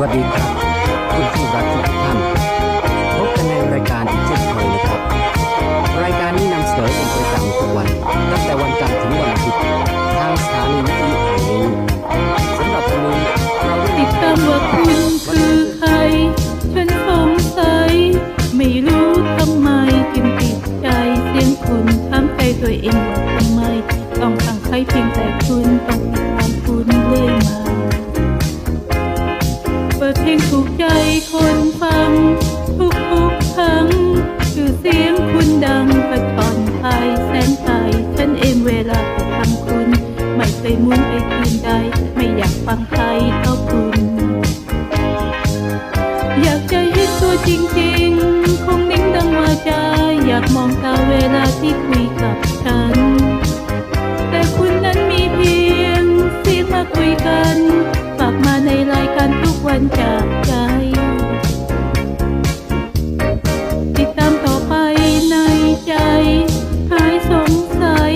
วัสดีครับ คุณที่รักทุกท่านพบกันในรายการอีกเช่นเคยนะครับ รายการนี้นำเสนอเป็นประจำทุกวันตั้งแต่วันจันทร์ถึงวันอาทิตย์ทางสถานีวิทยุแห่งนี้สำหรับวันนี้เราติดตามว่าคุณคือใคร ฉันสงสัย ไม่รู้ทำไมจึงติดใจเสียงคุณถามใจตัวเองว่าทำไม ต้องตั้งใครเพียงแต่คุณต้อง เปิดเพลงถูกใจคนฟัง วันจากใจ ติดตามต่อไปในใจ หายสงสัย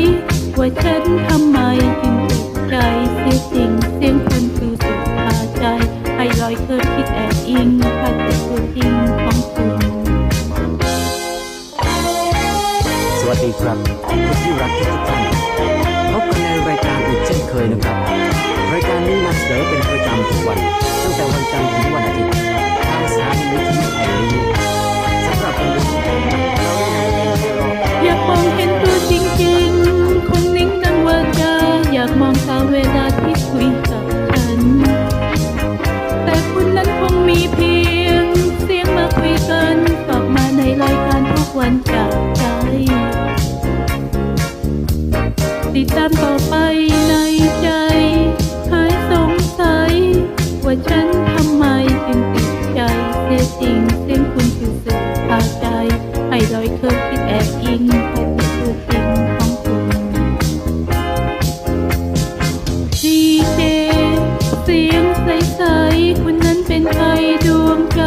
ว่าฉันทำไมจึงติดใจเสียจริง เสียงคุณคือสุดพาใจ ให้ลอยเกิดคิดแอบอิงถ้าเจอตัวจริงของคุณ สวัสดีครับคุณที่รักทุกท่านพบกันในรายการอีกเช่นเคยนะครับ รายการนี้นำเสนอเป็นประจำทุกวัน ตั้งแต่วันจันทร์ถึงวันอาทิตย์ทางสถานีวิทยุแห่งนี้สำหรับคนดูอยากมองเห็นตัวจริงๆ คนนิ่งดังว่าจะอยากมองตาเวลาที่คุยกับฉัน แต่คุณนั้นคงมีเพียง จริงเส้นคุณคือสื่อทางใจ ให้ลอยเคยคิดแอบอิงให้เป็ตูวิงของคุณ ดีเจเสียงใสๆคุณนั้นเป็นใครดวงใจ